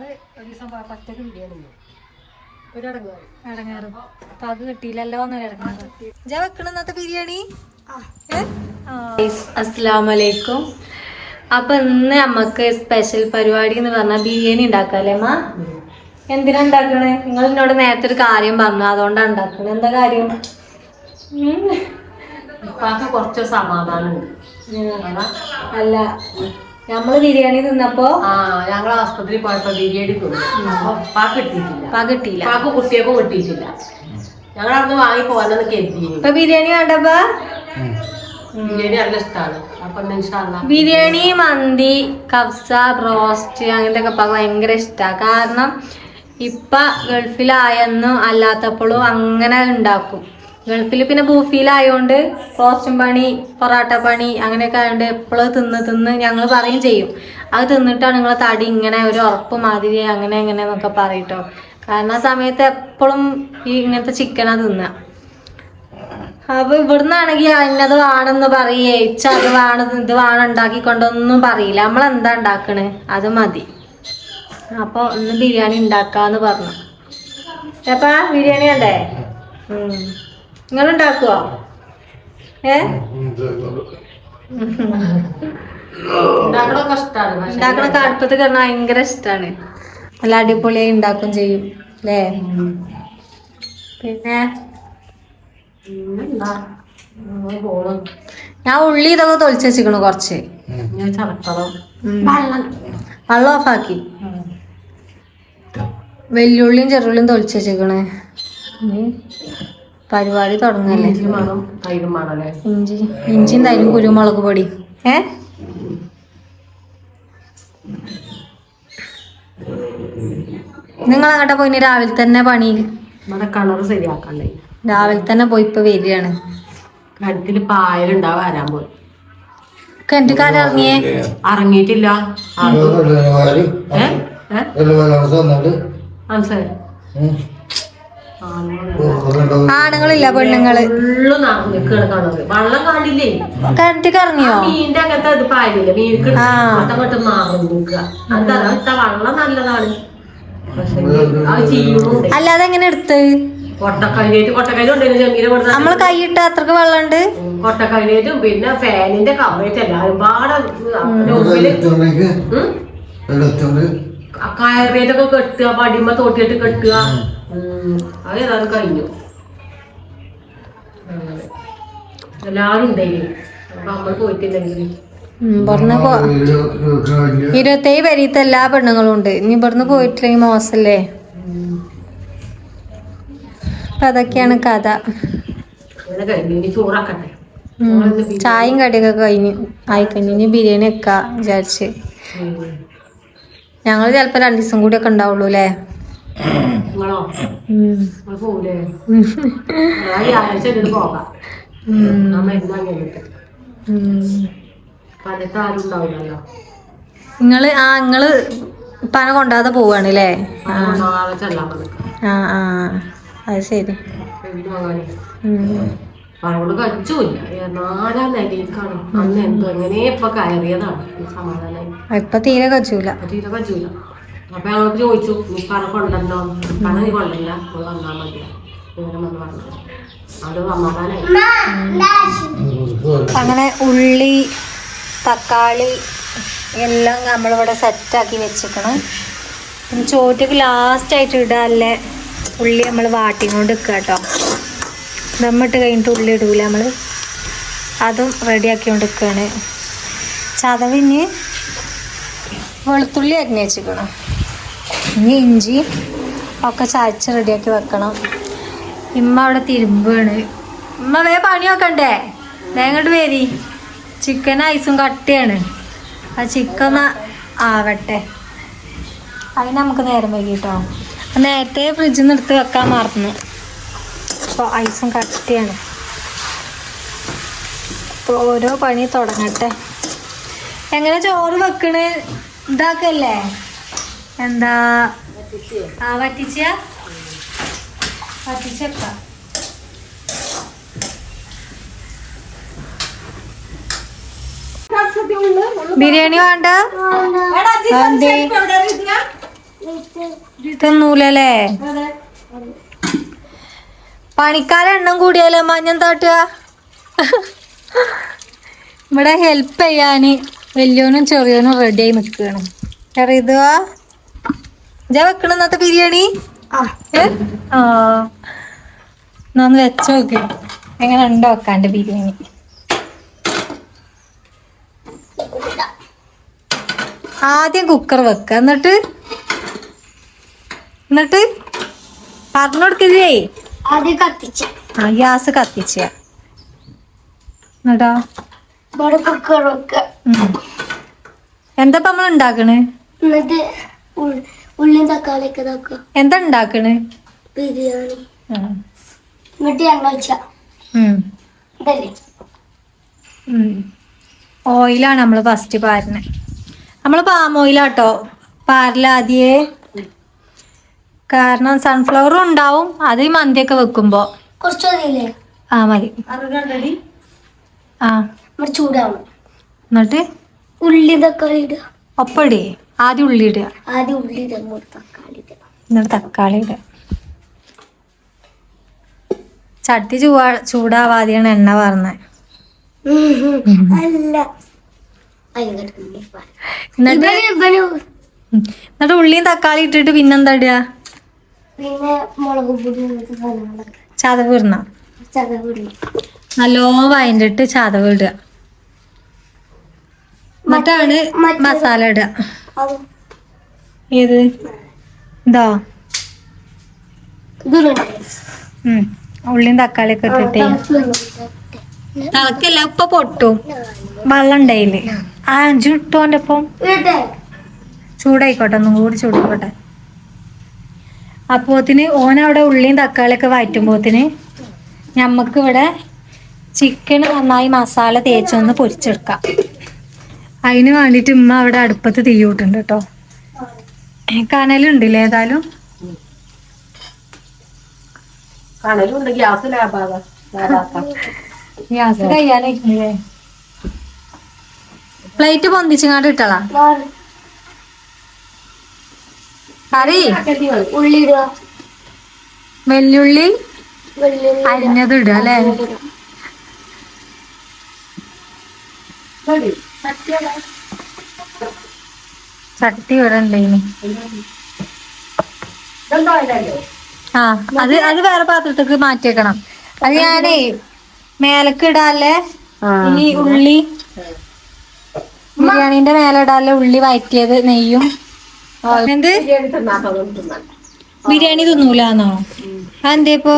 ഒരു ദിവസം ഒറ്റയ്ക്ക് ബിരിയാണി ഇടങ്ങാറ് കിട്ടിയില്ലല്ലോ വെക്കണ ഇന്നത്തെ അസ്സലാമലൈക്കും. അപ്പൊ ഇന്ന് നമുക്ക് സ്പെഷ്യൽ പരിപാടി എന്ന് പറഞ്ഞാൽ ബിരിയാണി ഉണ്ടാക്കാല്ലേ മാ? എന്തിനാ ഉണ്ടാക്കണേ? നിങ്ങൾ എന്നോട് നേരത്തെ ഒരു കാര്യം പറഞ്ഞു അതുകൊണ്ടാണ് ഉണ്ടാക്കണേ. എന്താ കാര്യം? കുറച്ച് സമാധാനം ഉണ്ട് അല്ല. നമ്മൾ ബിരിയാണി തിന്നപ്പോ ആ ഞങ്ങൾ ആസ്പത്രി പോയപ്പോ ബിരിയാണി തിന്നു. അപ്പൊ ഉപ്പാക്ക് കിട്ടിയിട്ടില്ല. പാ കിട്ടിയില്ല. കുട്ടിയൊക്കെ കിട്ടിയിട്ടില്ല. ഞങ്ങൾ അവിടുന്ന് വാങ്ങി പോകാനെന്ന് കരുതി ഇപ്പൊ ബിരിയാണി വേണ്ടപ്പോ ബിരിയാണി നല്ല ഇഷ്ടമാണ് അപ്പൊ ബിരിയാണി മന്തി കബ്സ ബ്രോസ്റ്റ് അങ്ങനത്തെ ഒക്കെ ഭയങ്കര ഇഷ്ടമാണ് കാരണം ഇപ്പ ഗൾഫിലായെന്നും അല്ലാത്തപ്പോഴും അങ്ങനെ ഉണ്ടാക്കും. ഗൾഫിൽ പിന്നെ ബൂഫിയിലായോണ്ട് റോസ്റ്റും പണി പൊറാട്ട പണി അങ്ങനെയൊക്കെ ആയതുകൊണ്ട് എപ്പോഴും തിന്ന് തിന്ന് ഞങ്ങൾ പറയും ചെയ്യും. അത് തിന്നിട്ടാണ് നിങ്ങളെ തടി ഇങ്ങനെ ഒരു ഉറപ്പ് മാതിരി അങ്ങനെ ഇങ്ങനെ എന്നൊക്കെ പറയട്ടോ. കാരണം ആ സമയത്ത് എപ്പോഴും ഈ ഇങ്ങനത്തെ ചിക്കനാ തിന്നുക അപ്പൊ ഇവിടുന്നാണെങ്കിൽ ഇന്നത് വേണമെന്ന് പറയേ അത് വേണം ഇത് വേണം ഉണ്ടാക്കിക്കൊണ്ടൊന്നും പറയില്ല. നമ്മൾ എന്താ ഉണ്ടാക്കണ്? അത് മതി. അപ്പൊ ഒന്ന് ബിരിയാണി ഉണ്ടാക്കാന്ന് പറഞ്ഞു. എപ്പാ? ബിരിയാണി വേണ്ടേ? നിങ്ങൾ ഉണ്ടാക്കുവോ ഏ ഉണ്ടാക്കണ അടുപ്പത്ത് കാരണം ഭയങ്കര ഇഷ്ടമാണ് നല്ല അടിപൊളിയായി ഉണ്ടാക്കും ചെയ്യും അല്ലേ? പിന്നെ? ഞാൻ ഉള്ളി ഇതൊക്കെ തൊളിച്ച് വെച്ചിക്കണു കുറച്ച്. വെള്ളം. ഓഫാക്കി. വെല്ലുള്ളിയും ചെറുള്ളിയും തൊളിച്ച് വെച്ചേക്കണേ പരിപാടി തുടങ്ങല്ലേ? ഇഞ്ചി ഇഞ്ചി ഇഞ്ചിയും തൈരും കുരുമുളക് പൊടി. ഏ? നിങ്ങൾ അങ്ങോട്ട് പോയി രാവിലെ തന്നെ പണി. കളർ ശരിയാക്കണ്ടേ. രാവിലെ തന്നെ പോയി ഇപ്പൊ വരികയാണ്. കഴുത്തിൽ പായലുണ്ടാവും വരാൻ പോയി. കിണറ്റുകാരൻ ഇറങ്ങിയേ? ഇറങ്ങിയിട്ടില്ല. ഏ? ഏ? മനസ്സിലായി ആണുങ്ങളില്ല പെണ്ണുങ്ങൾ. ഫുള്ള് കറങ്ങിയോ കാണുന്നത് വെള്ളം കാണില്ലേ കിണറ്റിക്ക് ഇറങ്ങിയോ? മീനിന്റെ അകത്ത് അത് പാലില്ല മീനിക്ക് വെള്ളം നല്ലതാണ്. അല്ലാതെ എങ്ങനെ എടുത്ത്? നമ്മൾ കൈയിട്ട് അത്രയ്ക്ക് വെള്ളമുണ്ട്? കൊട്ടക്കൈലേറ്റും പിന്നെ ഫാനിന്റെ കവറേറ്റ് എല്ലാവരും പാടെ കയറേറ്റൊക്കെ കെട്ടുക പടിമ തോട്ടിയിട്ട് കെട്ടുക. അത് കഴിഞ്ഞു. അങ്ങനെ. എല്ലാരും ഉണ്ടായിരുന്നു അപ്പൊ നമ്മൾ പോയിട്ടുണ്ടെങ്കിൽ ഉം, ഇവിടുന്ന് ഇരുപത്തേഴ് വരീത്ത എല്ലാ പെണ്ണുങ്ങളും ഉണ്ട്. ഇനി ഇവിടുന്ന് പോയിട്ടില്ലെങ്കിൽ മോശല്ലേ? അപ്പൊ അതൊക്കെയാണ് കഥ. കഴിഞ്ഞു. ചായയും കടിയൊക്കെ കഴിഞ്ഞു ആയിക്കഴിഞ്ഞു. ഇനി ബിരിയാണി വെക്ക വിചാരിച്ച്. ഞങ്ങൾ ചിലപ്പോ രണ്ടു ദിവസം കൂടി ഒക്കെ ഉണ്ടാവുള്ളൂ അല്ലേ? നിങ്ങളോ. ആ നിങ്ങൾ പന കൊണ്ടാതെ പോവാണ് അല്ലേ നാളെ ആ ആ. അത് ശരി. നാലാം നിലയിലേക്കാണ് അന്ന് എന്തോ എങ്ങനെ ഇപ്പൊ കയറിയതാണ്. ഇപ്പൊ തീരെ കച്ചൂല തീരെ കഴിച്ചില്ല അപ്പൊ ഞങ്ങൾക്ക് ചോദിച്ചു നീ പറ കൊണ്ടല്ലോ പറ നീ കൊണ്ടല്ല അത് വന്നാൽ മതി. ഇങ്ങനെ വന്ന് അങ്ങനെ ഉള്ളി തക്കാളി എല്ലാം നമ്മളിവിടെ സെറ്റാക്കി വെച്ചിക്കണം ചോറ്റക്ക് ലാസ്റ്റായിട്ട് ഇടാല്ലേ ഉള്ളി നമ്മൾ വാട്ടിക്കൊണ്ട് നിൽക്കുക കേട്ടോ. ദമ്മിട്ട് കഴിഞ്ഞിട്ട് ഉള്ളി ഇടൂല നമ്മൾ അതും റെഡിയാക്കിക്കൊണ്ട് നിൽക്കുകയാണ്. ചതവിന് വെളുത്തുള്ളി അരിഞ്ഞ് വെച്ചിക്കണം ഇനി ഇഞ്ചി ഒക്കെ ചായച്ച് റെഡിയാക്കി വെക്കണം. ഇമ്മ അവിടെ തിരുമ്പാണ്. ഇമ്മ വേ പണി വെക്കണ്ടേ വേങ്ങോട്ട് വേരി. ചിക്കൻ ഐസും കട്ടിയാണ്. ആ ചിക്കൻ ആവട്ടെ. അതിന് നമുക്ക് നേരം വൈകി കേട്ടോ നേരത്തെ ഫ്രിഡ്ജിൽ നിന്ന് എടുത്ത് വെക്കാൻ മറന്നു. അപ്പോൾ ഐസും കട്ടിയാണ്. അപ്പോൾ ഓരോ പണി തുടങ്ങട്ടെ. എങ്ങനെ ചോറ് വെക്കണേ? ഇതാക്കല്ലേ? എന്താ? ആ വറ്റിച്ച വറ്റിച്ചക്ക ബിരിയാണി വേണ്ട? തിന്നൂലല്ലേ? പണിക്കാരെ എണ്ണം കൂടിയാലോ മഞ്ഞം തട്ടുക? ഇവിടെ ഹെൽപ്പ് ചെയ്യാന് വലിയോനും ചെറിയോനും റെഡി ആയി നിൽക്കുകയാണ് ചെറിയതുവാ ഇജാ വെക്കണ ഇന്നത്തെ ബിരിയാണി? ആ. എന്നാ ഒന്ന് വെച്ച് നോക്ക്. എങ്ങനെ ഉണ്ടോ വെക്കാന്റെ ബിരിയാണി. ആദ്യം കുക്കർ വെക്ക. എന്നിട്ട്? എന്നിട്ട്? പറഞ്ഞു കൊടുക്കില്ലേ? ആദ്യം കത്തിച്ച്. ആ ഗ്യാസ് കത്തിച്ച. എന്നിട്ടോ? കുക്കർ എന്താ നമ്മൾ ഉണ്ടാക്കണേ? എന്നിട്ട് ഉൾ- തക്കാളി തക്കാളിയൊക്കെ ഇതാക്കുക എന്താ ഉണ്ടാക്കണ്? ബിരിയാണി. എന്നിട്ട് എണ്ണ. ഇതല്ലേ? ഓയിലാണ് നമ്മൾ ഫസ്റ്റ് പാരണേ. നമ്മൾ പാം ഓയിലാട്ടോ പാരല ആദ്യേ. കാരണം സൺഫ്ലവർ ഉണ്ടാവും. അത് ഈ മന്തിയൊക്കെ വെക്കുമ്പോ. കുറച്ച് ആ മതി. ആ. ചൂടാവും. എന്നിട്ട്? ഉള്ളി തക്കാളി ഇടുക ഒപ്പടി. ആദ്യം ഉള്ളി ഇടുക ആദ്യം ഉള്ളി ഇടുക മൂന്ന് തക്കാളി ഇടുക. എന്നിട്ട് തക്കാളി ഇടുക. ചട്ടി ചൂടാ ചൂടാവാതെയാണ് എണ്ണ പറഞ്ഞത് അല്ല. എന്നിട്ട് ഉള്ളിയും തക്കാളി ഇട്ടിട്ട് പിന്നെന്താ ഇടുക? പിന്നെ മുളക് പൊടി ചതവ് ഇടണ. നല്ലോ നല്ലോ ഇട്ട് ചതവ് ഇടുക. എന്നിട്ടാണ് മസാല ഇടുക. ഏത്? ഇതാ. ഉള്ളിയും തക്കാളിയൊക്കെ ഇട്ടിട്ട്. തിളക്കല്ല ഉപ്പ പൊട്ടും. വെള്ളം ഉണ്ടായില്ലേ? ആ അഞ്ചു ഇട്ടോന്റെ ഒപ്പം ചൂടായിക്കോട്ടെ ഒന്നും കൂടി ചൂടായിക്കോട്ടെ. അപ്പോത്തിന് ഓനവിടെ ഉള്ളിയും തക്കാളിയൊക്കെ വഴറ്റുമ്പോത്തിന് ഞമ്മക്ക് ഇവിടെ ചിക്കൻ നന്നായി മസാല തേച്ചൊന്ന് പൊരിച്ചെടുക്കാം. അതിന് വേണ്ടിയിട്ട് ഉമ്മ അവിടെ അടുപ്പത്ത് തീ കൂട്ടുണ്ട് കേട്ടോ. കനലുണ്ടല്ലേ ഏതായാലും? ഗ്യാസ് കഴിയാനായിട്ടില്ലേ പ്ലേറ്റ് പൊന്തിച്ചങ്ങാണ്ട് ഇട്ടളാ കറി? വെല്ലുള്ളി? അരിഞ്ഞത് ഇടുക അല്ലേ? ചട്ടി ഇവിടെ ഉണ്ടേനി ആ അത് അത് വേറെ പാത്രത്തേക്ക് മാറ്റിയേക്കണം. അത് ഞാനേ മേലക്ക് ഇടാല്ലേ? ഈ ഉള്ളി. ബിരിയാണിന്റെ മേലെ ഇടാല്ലേ? ഉള്ളി വഴറ്റിയത് നെയ്യും. എന്ത്? ബിരിയാണി തിന്നൂലാന്നോ? അതെന്തേപ്പോ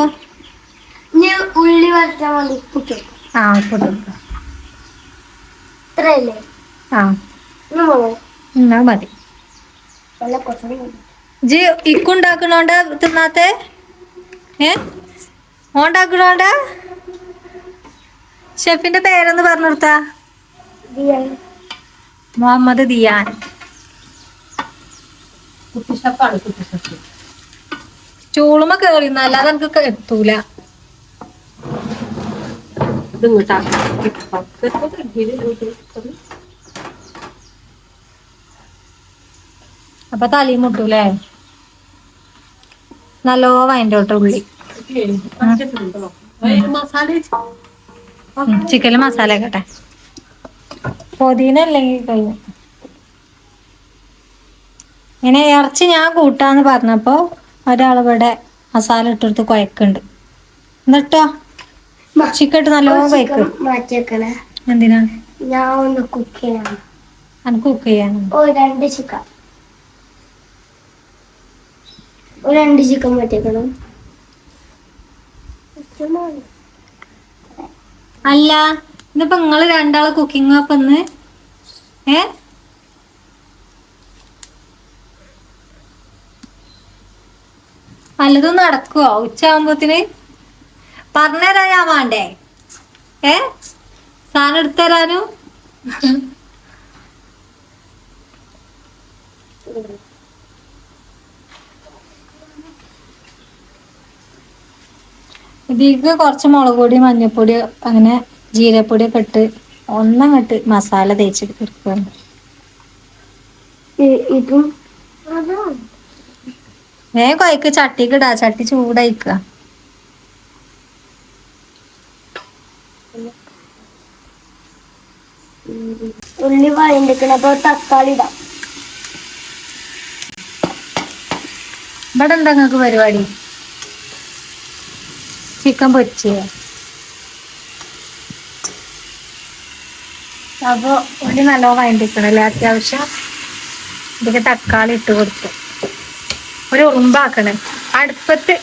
ഉള്ളി വരച്ചാൽ മതി. ആ ഇപ്പൊ ഇത്രയല്ലേ? ആ. എന്നാ മതി. ജി ഇക്കുണ്ടാക്കണോണ്ട തിന്നാത്തെ? ഏ? ഓണ്ടാക്കണോണ്ട ഷെഫിന്റെ പേരൊന്ന് പറഞ്ഞു കൊടുത്താ മുഹമ്മദ് ദിയാൻ. കുട്ടിഷപ്പാണ് കുട്ടിഷപ്പ് ചൂളുമ കേറി എനിക്ക് എത്തൂല ഇത് ഇങ്ങോട്ടാക്കാം അപ്പൊ തലയും മുട്ടൂലേ നല്ലോ തൊട്ട് ഉള്ളി. ചിക്കൻ മസാല കേട്ടെ പൊതിന അല്ലെങ്കിൽ കഴിഞ്ഞു ഇങ്ങനെ ഇറച്ചി ഞാൻ കൂട്ടാന്ന് പറഞ്ഞപ്പോ ഒരാളിവിടെ മസാല ഇട്ടെടുത്ത് കുഴക്കുണ്ട് എന്നിട്ടോ? ചിക്കൻ ഇട്ട് നല്ലോണം കുഴക്കും. മാറ്റി വെക്കണേ എന്തിനാ? ഞാൻ ഒന്ന് കുക്ക് ചെയ്യണം. എനിക്ക് കുക്ക് ചെയ്യാനും? ഓ രണ്ട് ചിക്കൻ. രണ്ട് ചിക്കൻ മാറ്റി വെക്കണം അല്ല ഇന്നിപ്പോ നിങ്ങൾ രണ്ടാളെ കുക്കിംഗ് അപ്പൊ ഇന്ന്? ഏ? പലതും നടക്കുവോ പറഞ്ഞുതരാൻ ഞാൻ വേണ്ടേ? ഏ? സാധനം എടുത്തരാനു ഇതിലേക്ക് കുറച്ച് മുളക് പൊടി മഞ്ഞപ്പൊടി അങ്ങനെ ജീരപ്പൊടി ഒക്കെ ഇട്ട് ഒന്നങ്ങട്ട് മസാല തേച്ച് എടുക്കുകയാണ് ഇതും? വേഗം കൊയക്ക് ചട്ടിക്ക് ഇടാ. ചട്ടി ചൂടായിക്കുക. ഉള്ളി വഴണ്ടിക്കണം അപ്പൊ തക്കാളി ഇടാം. ഇവിടെ എന്താ നിങ്ങക്ക് പരിപാടി? ചിക്കൻ പൊരിച്ചേ അപ്പൊ ഉള്ളി നല്ലോണം വഴണ്ടിക്കണല്ലേ അത്യാവശ്യം ഇതിക്ക് തക്കാളി ഇട്ട് കൊടുത്തു. ഒരു ഉറുമ്പാക്കണേ. അടുപ്പത്ത്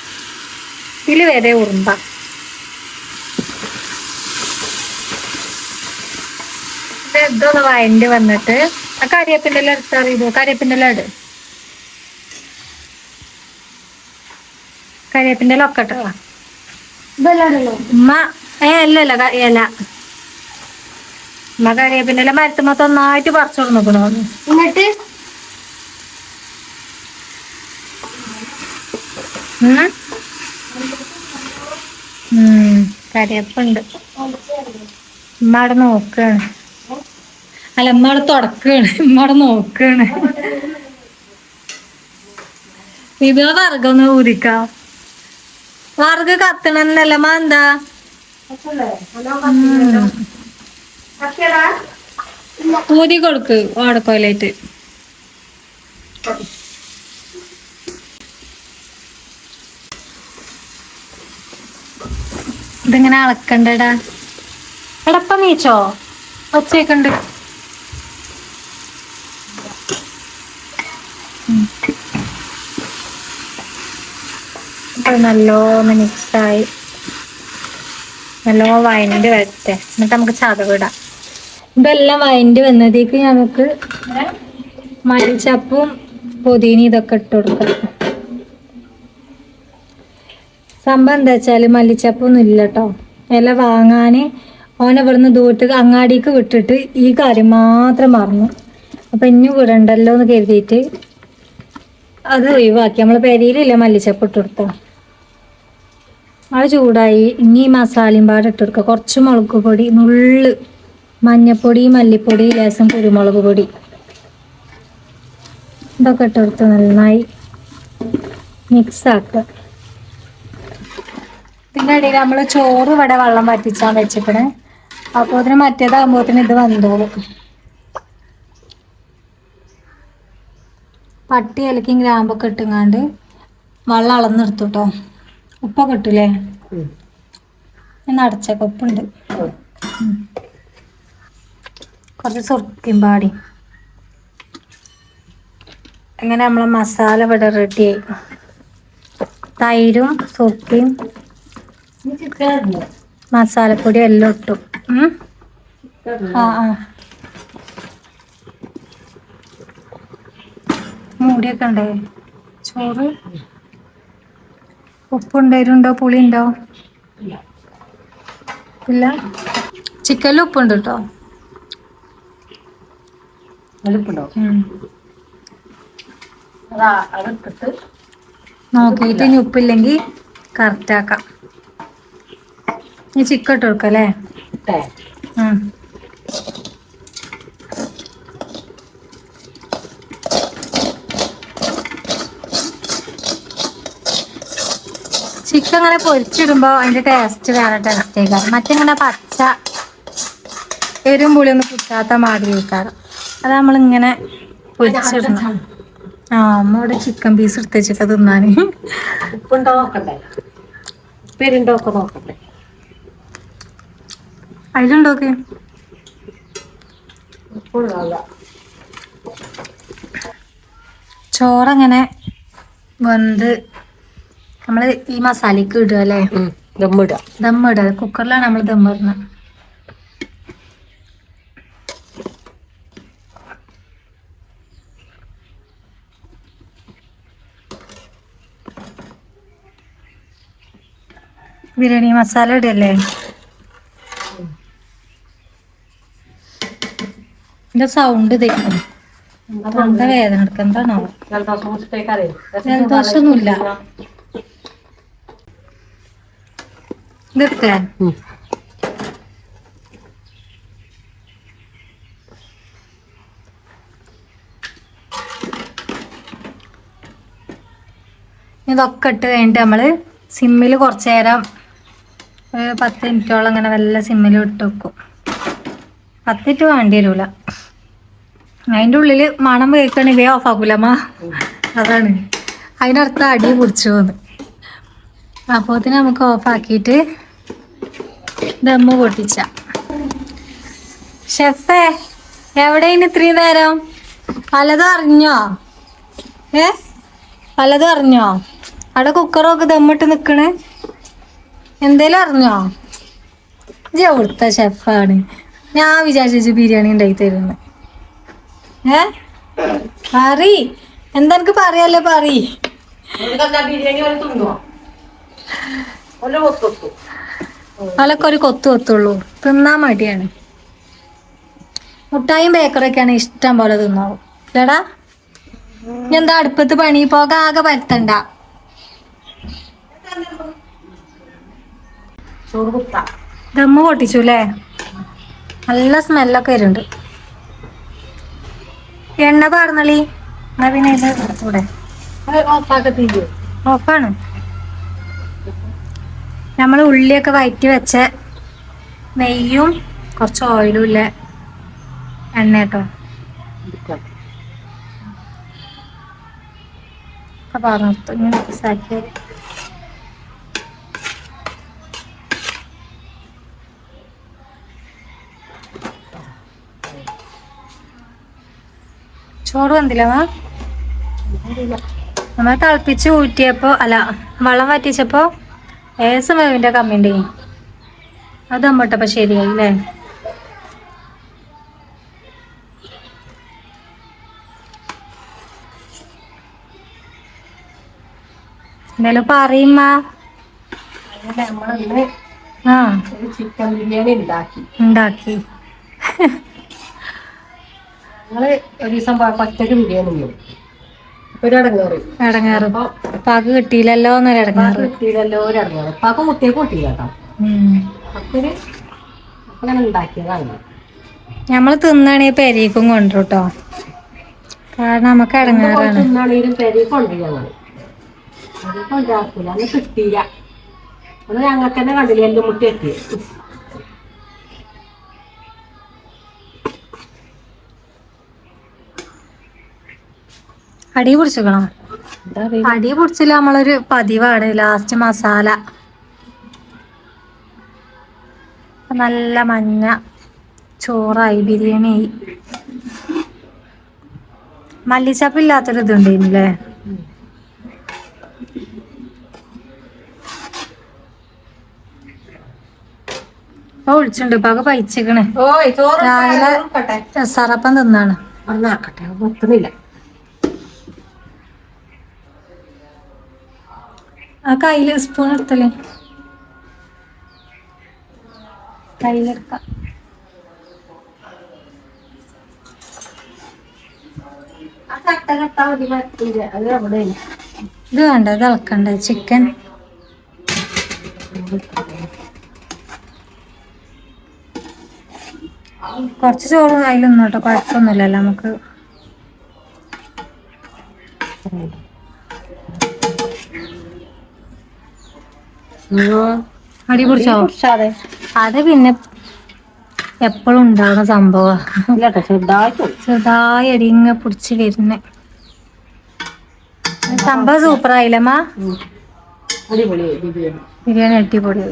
ഇതിൽ വരെ ഉറുമ്പ. ഇതൊന്ന് വഴണ്ടി വന്നിട്ട് ആ കരിയപ്പിന്റെ എല്ലാം എടുത്തറിയത് കരിയപ്പിന്റെ എല്ലാം ഇട്. കരിയപ്പിന്റെ എല്ലാം ഒക്കെ ഇട്ടോ ഉമ്മ ഏ ക- ഇല. ഉമ്മ കരിയപ്പിന്റെ ഇല മരത്തുമ്പോ ഒന്നായിട്ട് പറിച്ചു കൊടുക്കണോ എന്നിട്ട്? കരിയപ്പുണ്ട് ഉമ്മ അവിടെ നോക്കാണ്. അല്ല അവിടെ തുടക്കാണ്. അവിടെ നോക്കാണ്. ഇത് വർഗൊന്ന് ഊരിക്ക. വർഗ കത്തണെന്നല്ല മാ എന്താ? ഊതി കൊടുക്ക് ഓടക്കോലായിട്ട് ഇതിങ്ങനെ അളക്കണ്ടടാ? എടപ്പ നീച്ചോ? ഒച്ചയൊക്കെണ്ട് നല്ലോണം മിക്സായി. നല്ലോണം വൈൻഡ് വരട്ടെ. എന്നിട്ട് നമുക്ക് ചതവിടാം ഇതെല്ലാം വൈൻഡ് വന്നതേക്ക് നമുക്ക് മരിച്ചപ്പും പൊതിനും ഇതൊക്കെ ഇട്ട് കൊടുക്കാം. സംഭവം എന്താ വെച്ചാൽ മല്ലിച്ചപ്പൊന്നും ഇല്ല കേട്ടോ ഇല വാങ്ങാന് ഓനെ ഇവിടുന്ന് ദൂരത്ത് അങ്ങാടിക്ക് വിട്ടിട്ട് ഈ കാര്യം മാത്രം മറന്നു. അപ്പൊ ഇനി വിടണ്ടല്ലോ എന്ന് കരുതിയിട്ട് അത് ഒഴിവാക്കി. നമ്മളെ പെരയിലില്ല മല്ലിച്ചപ്പ് ഇട്ട് കൊടുത്തോ? അത് ചൂടായി. ഇനി മസാലയും പാട് ഇട്ട് കൊടുക്കുക കുറച്ച് മുളക് പൊടി നുള്ള് മഞ്ഞപ്പൊടി മല്ലിപ്പൊടി ലേസം കുരുമുളക് പൊടി. ഇതൊക്കെ ഇട്ട് നന്നായി മിക്സ് ആക്കുക ഇതിന്റെ ഇടയിൽ നമ്മൾ ചോറ് ഇവിടെ വെള്ളം വറ്റിച്ചാൽ വെച്ചിക്കണേ. അപ്പോൾ അതിന് മറ്റേതാകുമ്പോഴത്തേന് ഇത് വന്നോളും. പട്ടി ഇലക്കും ഗ്രാമ്പൊക്കെ ഇട്ടുങ്ങാണ്ട് വെള്ളം അളന്നെടുത്തു കേട്ടോ ഉപ്പൊക്കെ ഇട്ടില്ലേ ഞാൻ അടച്ചേക്ക ഉപ്പുണ്ട്. കുറച്ച് സുർക്കും പാടി. അങ്ങനെ നമ്മളെ മസാല ഇവിടെ റെഡിയായി തൈരും സുർക്കയും മസാലപ്പൊടി എല്ലാം ഇട്ടു. ആ ആ. മൂടിയൊക്കെ ഉണ്ടേ? ചോറ്? ഉപ്പുണ്ടായിരുണ്ടോ പുളി ഉണ്ടോ ഇല്ല? ചിക്കനിൽ ഉപ്പുണ്ട് കേട്ടോ. നോക്കിട്ട് നോക്കിയിട്ട് ഇനി ഉപ്പില്ലെങ്കിൽ കറക്റ്റ് ആക്കാം. ഇനി ചിക്കൻ ഇട്ട് കൊടുക്കാം അല്ലേ? ചിക്കൻ അങ്ങനെ പൊരിച്ചിടുമ്പോൾ അതിന്റെ ടേസ്റ്റ് വേറെ ടേസ്റ്റ് ആയിക്കാരം. മറ്റിങ്ങനെ പച്ച എരും പുളി ഒന്നും കിട്ടാത്ത മാതിരി വെക്കാറ് അത് നമ്മളിങ്ങനെ പൊരിച്ചിടണം ആ അമ്മ ഇവിടെ ചിക്കൻ പീസ് എടുത്ത് വെച്ചിട്ട് തിന്നാന്. ഉപ്പുണ്ടോ നോക്കണ്ടേ ഉപ്പേരുണ്ടോ ഒക്കെ നോക്കണ്ടേ അതിലുണ്ടോക്കെ ചോറങ്ങനെ വെന്ത് നമ്മൾ ഈ മസാലയ്ക്ക് ഇടുക അല്ലേ? ദമ്മിടുക ദമ്മിടുക കുക്കറിലാണ് നമ്മൾ ദമ്മിടുന്നത് ബിരിയാണി മസാല ഇടല്ലേ? എന്റെ സൗണ്ട് തേക്കും എന്താ വേദന കുടിച്ചിട്ടേക്കറിയോ ജലദോഷമൊന്നുമില്ല. ഇതൊക്കെ ഇതൊക്കെ ഇട്ട് കഴിഞ്ഞിട്ട് നമ്മൾ സിമ്മിൽ കുറച്ച് നേരം ഒരു പത്ത് മിനിറ്റോളം അങ്ങനെ വല്ല സിമ്മിൽ ഇട്ട് വെക്കും. പത്ത് മിനിറ്റ് വേണ്ടി വരൂല. അതിന്റെ ഉള്ളിൽ മണം കേൾക്കണെങ്കിൽ ഓഫ് ആക്കൂലമ്മ അതാണ്. അതിനർത്ഥം അടി പിടിച്ചു പോന്ന്. അപ്പോൾ നമുക്ക് ഓഫാക്കിയിട്ട് ദമ്മ് പൊട്ടിച്ച. ഷെഫേ എവിടെയാണ് ഇത്രയും നേരം? പലതും അറിഞ്ഞോ? ഏ? പലതും അറിഞ്ഞോ? അവിടെ കുക്കറൊക്കെ ദമ്മിട്ട് നിക്കണ്. എന്തേലും അറിഞ്ഞോ? ഇജ്ജ് അവിടുത്തെ ഷെഫാണ്? ഞാൻ വിചാരിച്ചു ബിരിയാണി ഉണ്ടാക്കി തരുന്നു. ഏ? പറി എന്താ പറയാലോ പറി ബിരിയാണി അതൊക്കെ ഒരു കൊത്തു കൊത്തുള്ളൂ. തിന്നാൻ മടിയാണ്. മുട്ടായും ബേക്കറിയൊക്കെയാണ് ഇഷ്ടം പോലെ തിന്നോളും ഇല്ലടാ എന്താ അടുപ്പത്ത് പണി? പോക ആകെ പരത്തണ്ട. ദമ്മ് പൊട്ടിച്ചു അല്ലേ നല്ല സ്മെല്ലൊക്കെ വരുന്നുണ്ട്. എണ്ണ പാർന്നളി. എന്നാ പിന്നെ ഇത് കൂടെ ഓഫാക്കത്തില്ലേ ഓഫാണ്. നമ്മൾ ഉള്ളിയൊക്കെ വയറ്റി വെച്ച നെയ്യും കുറച്ച് ഓയിലും ഇല്ല? എണ്ണ കേട്ടോ. ചോറ് വന്നില്ല നമ്മൾ തിളപ്പിച്ച് ഊറ്റിയപ്പോൾ അല്ല വെള്ളം വറ്റിച്ചപ്പോൾ ഏസം വേവിന്റെ കമ്മിന്റെ അത് അമ്മട്ടപ്പം ശരിയായി അല്ലേ എന്തായാലും പറയുമ്മ ആ. ചിക്കൻ ബിരിയാണി ഉണ്ടാക്കി ഉണ്ടാക്കി ഞങ്ങൾ ഒരു ദിവസം പച്ചക്ക് ബിരിയാണി ഒരു അടങ്ങേറ്. പാക്ക് കിട്ടിയില്ലല്ലോ എന്നൊരു ഇടങ്ങാറ് കിട്ടിയില്ലല്ലോ പാക്ക് അപ്പാക്കും കുട്ടിയൊക്കെ കിട്ടിയില്ല കേട്ടോ. അപ്പൊരു അങ്ങനെ ഉണ്ടാക്കിയതാണ് നമ്മൾ പെരീക്കും കൊണ്ടുവരും കേട്ടോ കാരണം നമുക്ക് ഇടങ്ങാറാണ് തിന്നാണെങ്കിലും പെരി കൊണ്ടുപോയി ഞങ്ങൾ. അത് കൊണ്ടാക്കൂല അന്ന് കിട്ടിയില്ല. അത് ഞങ്ങൾക്ക് തന്നെ കണ്ടില്ല എല്ലാം മുട്ടി എത്തി അടി പിടിച്ചിക്കണം അടി പൊടിച്ചില്ല നമ്മളൊരു പതിവാണ് ലാസ്റ്റ് മസാല നല്ല മഞ്ഞ ചോറായി ബിരിയാണി ആയി. മല്ലിച്ചപ്പ് ഇല്ലാത്തൊരു ഇതുണ്ടായിരുന്നില്ലേ? ഇപ്പൊ വിളിച്ചിട്ടുണ്ട് ഇപ്പൊ ഒക്കെ പൈച്ചിക്കണേ രാവിലെ രസാറപ്പം തിന്നാണ്. ഒന്നാക്കട്ടെ വെക്കുന്നില്ല. ആ കയ്യിൽ സ്പൂൺ എടുത്തല്ലേ? കയ്യിലെടുക്കാം. ഇത് വേണ്ട ഇത് ഇളക്കണ്ട. ചിക്കൻ കുറച്ച് ചോറ് കയ്യിലൊന്നും കേട്ടോ കുഴപ്പമൊന്നുമില്ലല്ലോ. നമുക്ക് അടി പിടിച്ചോ? അത് പിന്നെ എപ്പോഴും ഉണ്ടാകുന്ന സംഭവം. ചെറുതായി അടിങ്ങ പിടിച്ച് വരുന്നേ. സംഭവം സൂപ്പർ ആയില്ലമ്മ ബിരിയാണി. അടിപൊളി.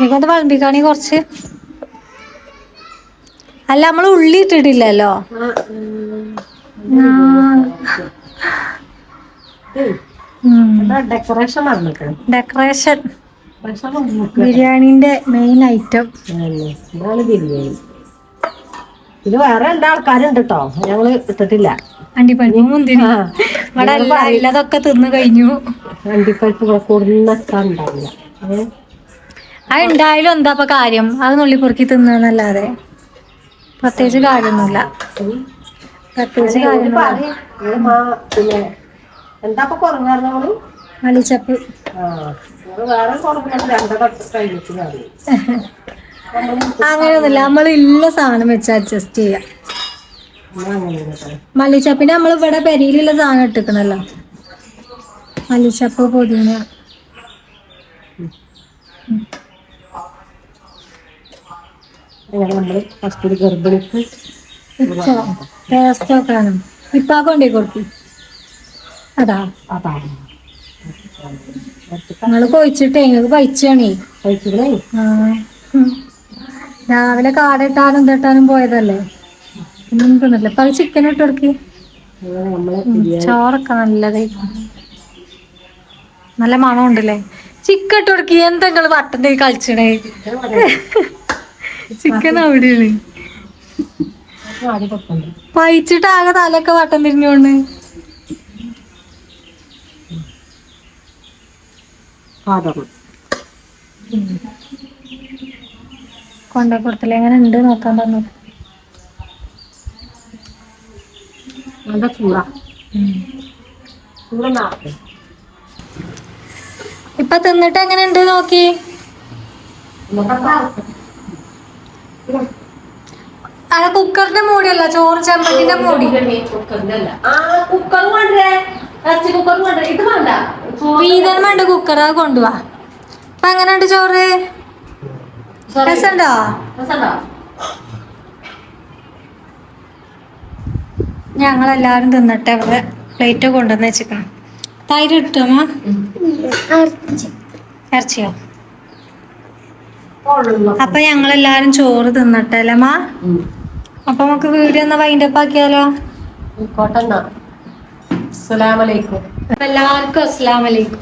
എനിക്കത് വിളമ്പിക്കാണി കുറച്ച്. അല്ല നമ്മൾ ഉള്ളി ഇട്ടിട്ടില്ലല്ലോ? ഡെക്കറേഷൻ ഡെക്കറേഷൻ ബിരിയാണിന്റെ മെയിൻ ഐറ്റം ഇതാണ് ബിരിയാണി. ഇത് വേറെ രണ്ട് ആൾക്കാരുണ്ട് കേട്ടോ ഞങ്ങൾ ഇട്ടിട്ടില്ല. അണ്ടിപ്പരിപ്പ് മുന്തിരി. ആ. ഇവിടെ അല്ല ഇല്ലതൊക്കെ തിന്നു കഴിഞ്ഞു. അണ്ടിപ്പരിപ്പ് ഇവിടെ കൊടുന്നൊക്കെ ഉണ്ടാവില്ല. ഏ? അത് ഉണ്ടായാലും എന്താ ഇപ്പൊ കാര്യം? അത് നുള്ളി പൊറുക്കി തിന്നല്ലാതെ പ്രത്യേകിച്ച് കാര്യമൊന്നുമില്ല. പ്രത്യേകിച്ച് കാര്യമൊന്നുമില്ല പറയ്. ഇത് മാ- പിന്നെ എന്താ ഇപ്പൊ നിങ്ങൾ വേറെ അങ്ങനെയൊന്നുമില്ല. നമ്മൾ ഇല്ല സാധനം വെച്ച് അഡ്ജസ്റ്റ് ചെയ്യാം. മല്ലിച്ചപ്പിന് മല്ലിച്ചപ്പിന്റെ നമ്മൾ ഇവിടെ പെരിയിലുള്ള സാധനം ഇട്ടിക്കണല്ലോ മല്ലിച്ചപ്പ് പൊതിന. ടേസ്റ്റ് ഒക്കെ ആണ് ഇപ്പൊ കൊണ്ടേ കൊടുക്കും. അതാ. അതാ. നിങ്ങൾ കൊഴിച്ചിട്ടേ നിങ്ങൾക്ക് പൈച്ചാണേ കഴിച്ചില്ലേ ആ. ഉം. രാവിലെ കാടിട്ടാനും ഇതിട്ടാനും പോയതല്ലേ? ഒന്നും തിന്നില്ല ഇപ്പൊ അത് ചിക്കൻ ഇട്ട് കൊടുക്കി. അങ്ങനെ നമ്മൾ ചോറൊക്കെ നല്ലത്. നല്ല മണം ഉണ്ടല്ലേ ചിക്കൻ ഇട്ട് കൊടുക്കി. എന്താ നിങ്ങൾ വട്ടന്റെ കളിച്ചണേ? ചിക്കൻ അവിടെയാണ്. ആദ്യം കൊടുക്കണ്ടേ പഴിച്ചിട്ട് ആകെ തലയൊക്കെ വട്ടം തിരിഞ്ഞോണ്ട്. കൊടുത്തില്ല എങ്ങനെ ഉണ്ട് നോക്കാൻ പറഞ്ഞു നല്ല ചൂടാ. ഇപ്പൊ തിന്നിട്ട് എങ്ങനെ ഉണ്ട് നോക്കി? അത് കുക്കറിന്റെ മൂടിയല്ല ചോറ് ചെമ്പത്തിന്റെ മൂടി. കുക്കറിന്റെ അല്ല. ആ കുക്കർ കൊണ്ടേ ഇറച്ചി കുക്കർ കൊണ്ടേ ഇത് വേണ്ട. വീതൻ വേണ്ട കുക്കർ അത് കൊണ്ടുപോവാ അപ്പൊ എങ്ങനെയുണ്ട് ചോറ്? രസമുണ്ടോ? ഞങ്ങളെല്ലാരും തിന്നട്ടെ അവിടെ പ്ലേറ്റ് കൊണ്ടുവന്ന് വെച്ചിക്കണം തൈര് കിട്ടുമോ ഇറച്ചിയോ? അപ്പൊ ഞങ്ങളെല്ലാരും ചോറ് തിന്നിട്ടല്ലേ മാ? അപ്പൊ നമുക്ക് വീഡിയോ ഒന്ന് വൈൻഡപ്പ് ആക്കിയാലോ? കോട്ടെന്നാ അസ്സലാമലൈക്കും എല്ലാവർക്കും അസ്സലാമലൈക്കും